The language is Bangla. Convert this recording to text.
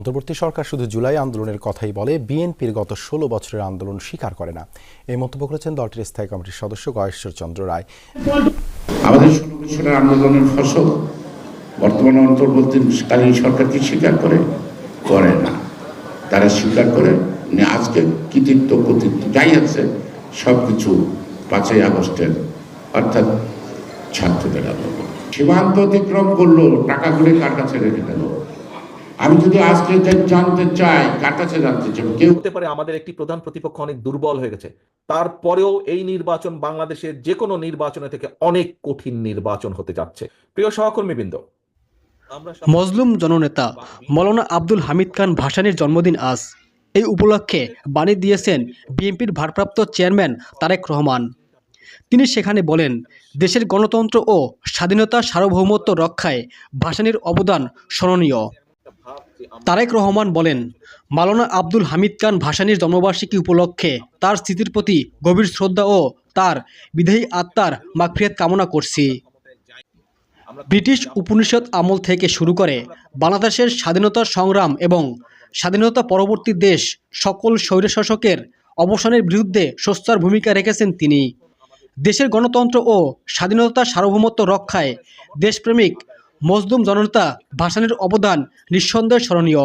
অন্তর্বর্তী সরকার শুধু জুলাই আন্দোলনের কথাই বলে, বিএনপির গত ষোলো বছরের আন্দোলন স্বীকার করে না। এই মন্তব্য করেছেন দলটির স্থায়ী কমিটির সদস্য গয়েশ্বর চন্দ্র রায়। আমাদের ষোলো বছরের আন্দোলনের ফসল বর্তমানে অন্তর্বর্তীকালীন সরকার কি স্বীকার করে? করে না। তারা স্বীকার করে আজকে কৃতিত্ব কৃতিত্ব যাই আছে সব কিছু পাঁচই আগস্টের অর্থাৎ ছাত্রদের আন্দোলন। সীমান্ত অতিক্রম করল, টাকাগুলো কার কাছে রেখে গেল? আমি যদি আজকে জানতে চাই কার কাছে জানতে চাই কেউ হতে পারে আমাদের একটি প্রধান প্রতিপক্ষ অনেক দুর্বল হয়ে গেছে। তারপরেও এই নির্বাচন বাংলাদেশের যে কোনো নির্বাচনের থেকে অনেক কঠিন নির্বাচন হতে যাচ্ছে। প্রিয় সহকর্মীবৃন্দ মজলুম জননেতা মৌলানা আব্দুল হামিদ খান ভাসানীর জন্মদিন আজ। এই উপলক্ষে বাণী দিয়েছেন বিএনপির ভারপ্রাপ্ত চেয়ারম্যান তারেক রহমান। তিনি সেখানে বলেন দেশের গণতন্ত্র ও স্বাধীনতা সার্বভৌমত্ব রক্ষায় ভাসানীর অবদান স্মরণীয়। তারেক রহমান বলেন মালানা আব্দুল হামিদ খান ভাসানীর জন্মবার্ষিকী উপলক্ষে তার স্মৃতির প্রতি গভীর শ্রদ্ধা ও তার বিদেহী আত্মার মাগফিরাত কামনা করছি। ব্রিটিশ উপনিষদ আমল থেকে শুরু করে বাংলাদেশের স্বাধীনতা সংগ্রাম এবং স্বাধীনতা পরবর্তী দেশ সকল স্বৈরশাসকের অবসানের বিরুদ্ধে সোচ্চার ভূমিকা রেখেছেন তিনি। দেশের গণতন্ত্র ও স্বাধীনতা সার্বভৌমত্ব রক্ষায় দেশপ্রেমিক মজলুম জনতা ভাসানের অবদান নিঃসন্দেহে স্মরণীয়।